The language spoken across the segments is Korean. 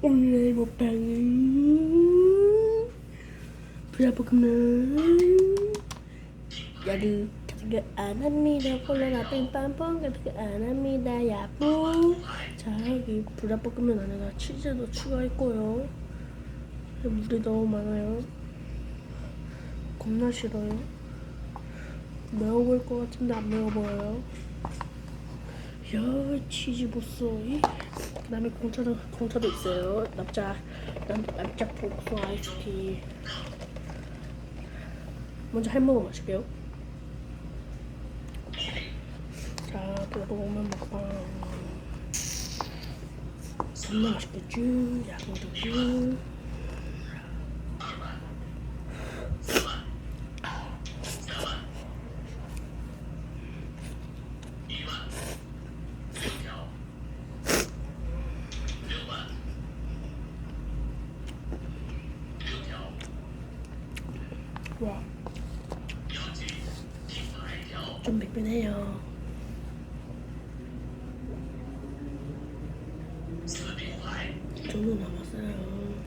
오늘 먹방은 불닭볶음면. 야르 가득 안 합니다. 콜라나 뺑빵빵 가득 안 합니다. 야뿌 자 여기 불닭볶음면 안에다 치즈도 추가했고요. 물이 너무 많아요. 겁나 싫어요. 매워 보일 것 같은데 안 매워 보여요? 야 치즈 보소 이 그 다음에 공차도 공차도 있어요. 납작 납, 납작 복숭 아이스티. 먼저 햄버거 마실게요. 자 불닭볶음면 먹방. 겁나 맛있겠죠 야구도 와. 좀 맵긴해요. 이 정도 남았어요.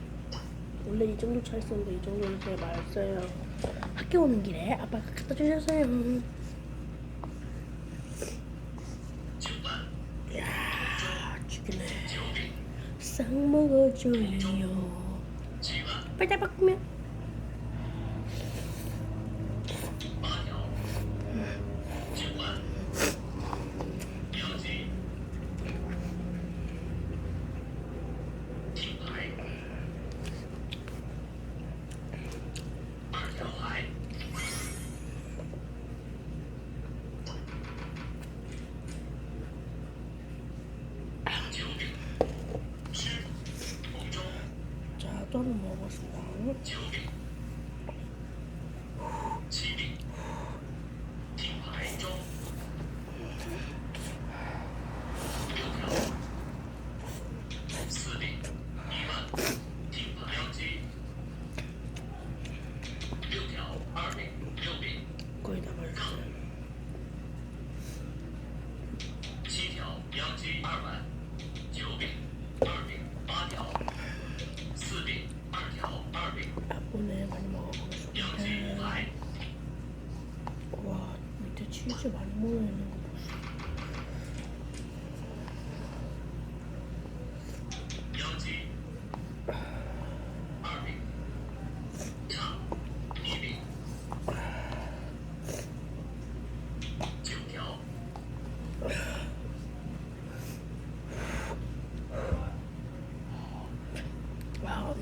원래 이 정도 차 있었는데 이 정도는 제가 맛있어요. 학교 오는 길에 아빠가 갖다 주셨어요. 이야, 죽이네. 싹 먹어줘요. 빨리 바꾸면. 我。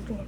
와,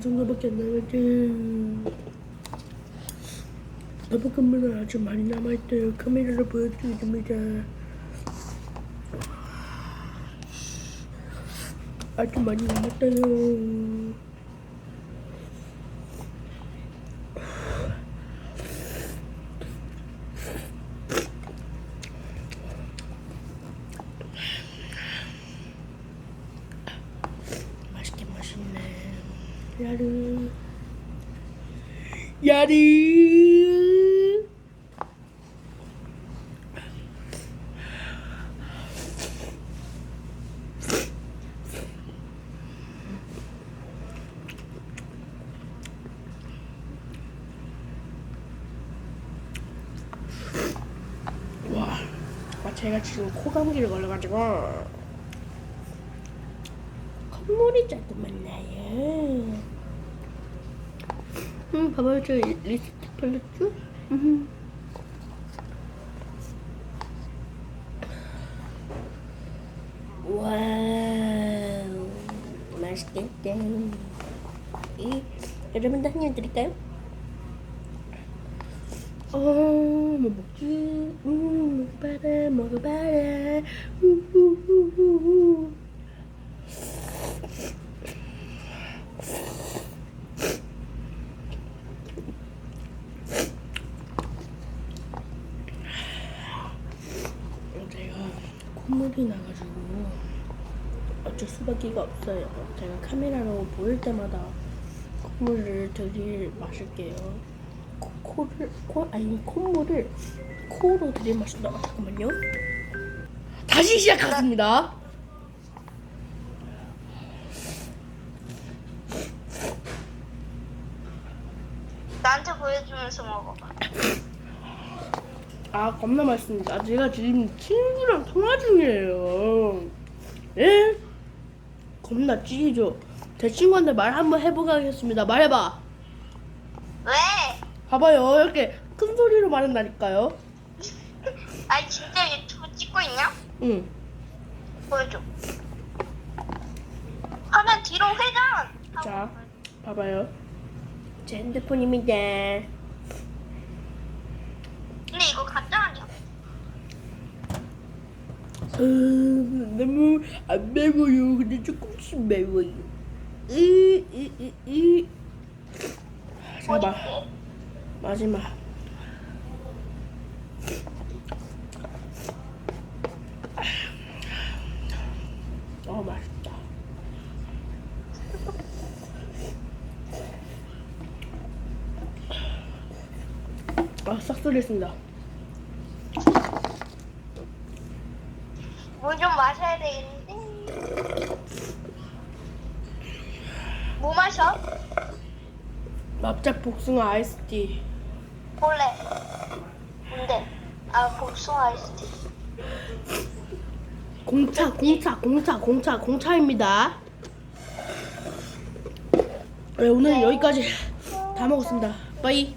이 정도밖에 안 남았지. 더볶음면은 아주 많이 남아있대요. 카메라로 보여드립니다. 아주 많이 남았대요. 맛있긴 맛있네. 야르. 야르. 와, 아, 제가 지금 코감기를 걸려가지고 콧물이 조금만 나요. 음, 봐봐요. 저 리- 립스틱 발랐죠? 음. 와우. 맛있겠다. 이, 여러분도 한 입 드릴까요? 어, 뭐 먹지? 음, 먹어봐라, 먹어봐라. 우후후후후. 제가 콧물이 나가지고 어쩔 수밖에 없어요. 제가 카메라로 보일 때마다 콧물을 들일 마실게요. 코, 코를 코 아니 콧물을 코로 들일 마신다. 잠깐만요. 다시 시작하겠습니다. 나한테 보여주면서 먹어봐. 아 겁나 맛있습니다. 제가 지금 친구랑 통화 중이에요. 예? 겁나 찌죠. 제 친구한테 말 한번 해보게 하겠습니다. 말해봐. 왜? 봐봐요. 이렇게 큰 소리로 말한다니까요. 아니 진짜 유튜브 찍고 있냐? 응. 보여줘. 화면 뒤로 회전. 자, 봐봐요. 제 핸드폰입니다. 근데 이거 가짜 아니야? 음, 너무 안 매워요. 근데 조금씩 매워요. 으, 으, 으, 으. 자, 마, 마지막. 어, 맛있다. 아, 싹소리 했습니다. 물 좀 마셔야 되겠는데. 뭐 마셔? 납작 복숭아 아이스티. 볼래. 뭔데? 아 복숭아 아이스티. 공차, 공차, 공차, 공차, 공차입니다. 네, 오늘 여기까지 다 먹었습니다. 빠이.